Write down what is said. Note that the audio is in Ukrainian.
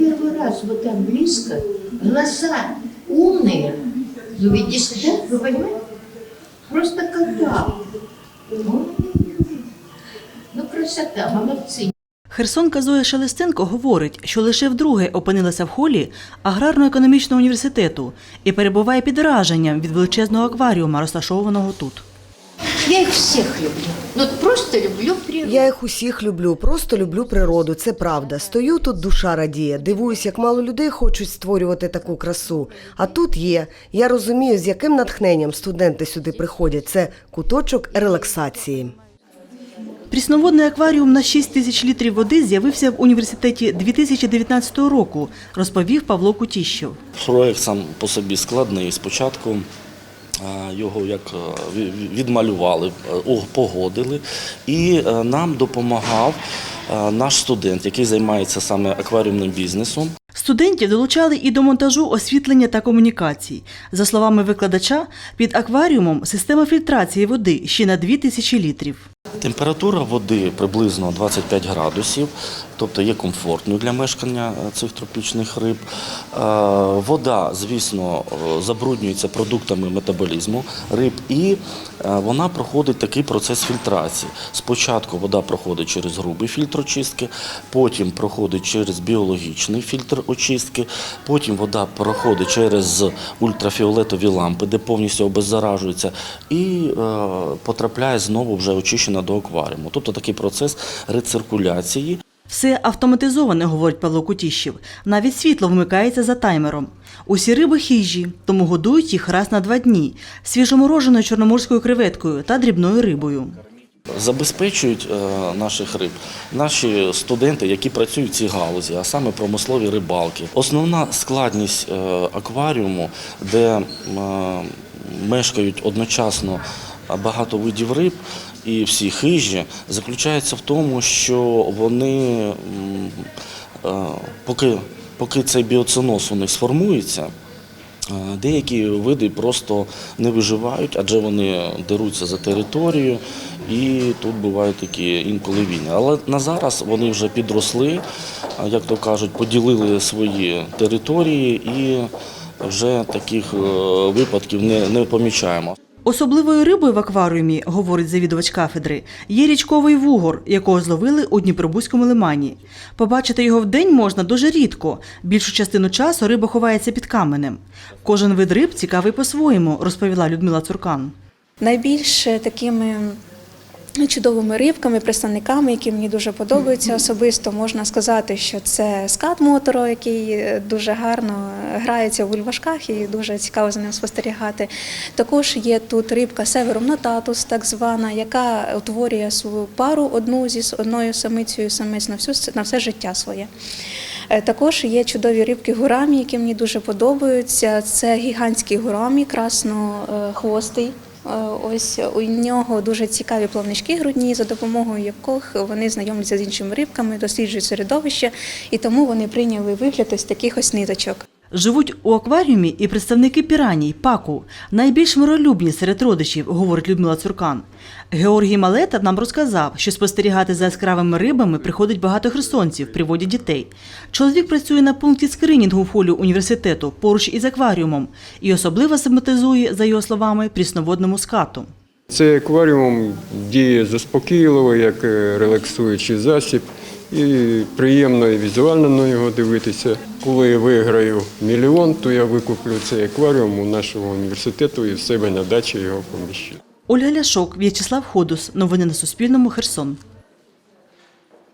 первый раз вот так близко, глаза умные. Ну, видишь, да? Вы понимаете? Просто когда? Ой, Ну, красота, молодцы. Херсонка Зоя Шелестенко говорить, що лише вдруге опинилася в холі аграрно-економічного університету і перебуває під враженням від величезного акваріума, розташованого тут. Я их всех люблю. Ну, просто люблю природу. Я їх усіх люблю, просто люблю природу, це правда. Стою тут, душа радіє. Дивуюсь, як мало людей хочуть створювати таку красу. А тут є. Я розумію, з яким натхненням студенти сюди приходять. Це куточок релаксації. Прісноводний акваріум на 6 тисяч літрів води з'явився в університеті 2019 року, розповів Павло Кутіщев. Проект сам по собі складний. Спочатку його як е, відмалювали, е, погодили, і е, нам допомагав наш студент, який займається саме акваріумним бізнесом. Студентів долучали і до монтажу освітлення та комунікацій. За словами викладача, під акваріумом система фільтрації води ще на 2 тисячі літрів. Температура води приблизно 25 градусів, тобто є комфортною для мешкання е, цих тропічних риб. Е, Вода, звісно, е, забруднюється продуктами метаболізму риб, і вона проходить такий процес фільтрації. Спочатку вода проходить через грубий фільтр очистки, потім проходить через біологічний фільтр очистки, потім вода проходить через ультрафіолетові лампи, де повністю обеззаражується, і потрапляє знову вже очищена до акваріуму. Тобто такий процес рециркуляції. Все автоматизоване, говорить Павло Кутіщев. Навіть світло вмикається за таймером. Усі риби хижі, тому годують їх раз на два дні свіжомороженою чорноморською креветкою та дрібною рибою. Забезпечують е, наших риб наші студенти, які працюють в цій галузі, а саме промислові рибалки. Основна складність е, акваріуму, де е, мешкають одночасно багато видів риб і всі хижі, заключається в тому, що вони е, поки, поки цей біоциноз у них сформується. Е, Деякі види просто не виживають, адже вони деруться за територію, і тут бувають такі інколи війни. Але на зараз вони вже підросли, як то кажуть, поділили свої території і вже таких е, випадків не, не помічаємо. Особливою рибою в акваріумі, говорить завідувач кафедри, є річковий вугор, якого зловили у Дніпробузькому лимані. Побачити його вдень можна дуже рідко. Більшу частину часу риба ховається під каменем. Кожен вид риб цікавий по-своєму, розповіла Людмила Цуркан. Найбільш такими чудовими рибками, представниками, які мені дуже подобаються особисто, можна сказати, що це скат моторо, який дуже гарно грається у бульбашках і дуже цікаво за ним спостерігати. Також є тут рибка севером нотатус, так звана, яка утворює свою пару одну зі одною самицею самець на всю на все життя своє. Е, Також є чудові рибки гурамі, які мені дуже подобаються. Це гігантський гурамі, краснохвостий. Е, Ось у нього дуже цікаві плавнички грудні, за допомогою яких вони знайомляться з іншими рибками, досліджують середовище, і тому вони прийняли вигляд ось таких ось ниточок. Живуть у акваріумі і представники піраній, паку, найбільш миролюбні серед родичів, говорить Людмила Цуркан. Георгій Малета нам розказав, що спостерігати за яскравими рибами приходить багато херсонців, приводять дітей. Чоловік працює на пункті скринінгу в холі університету поруч із акваріумом і особливо симпатизує, за його словами, прісноводному скату. Цей акваріум діє заспокійливо, як е, релаксуючий засіб. І приємно і візуально на нього дивитися. Коли я виграю мільйон, то я викуплю цей акваріум у нашого університету і в себе на дачі його поміщу. Ольга Ляшок, В'ячеслав Ходус. Новини на Суспільному. Херсон.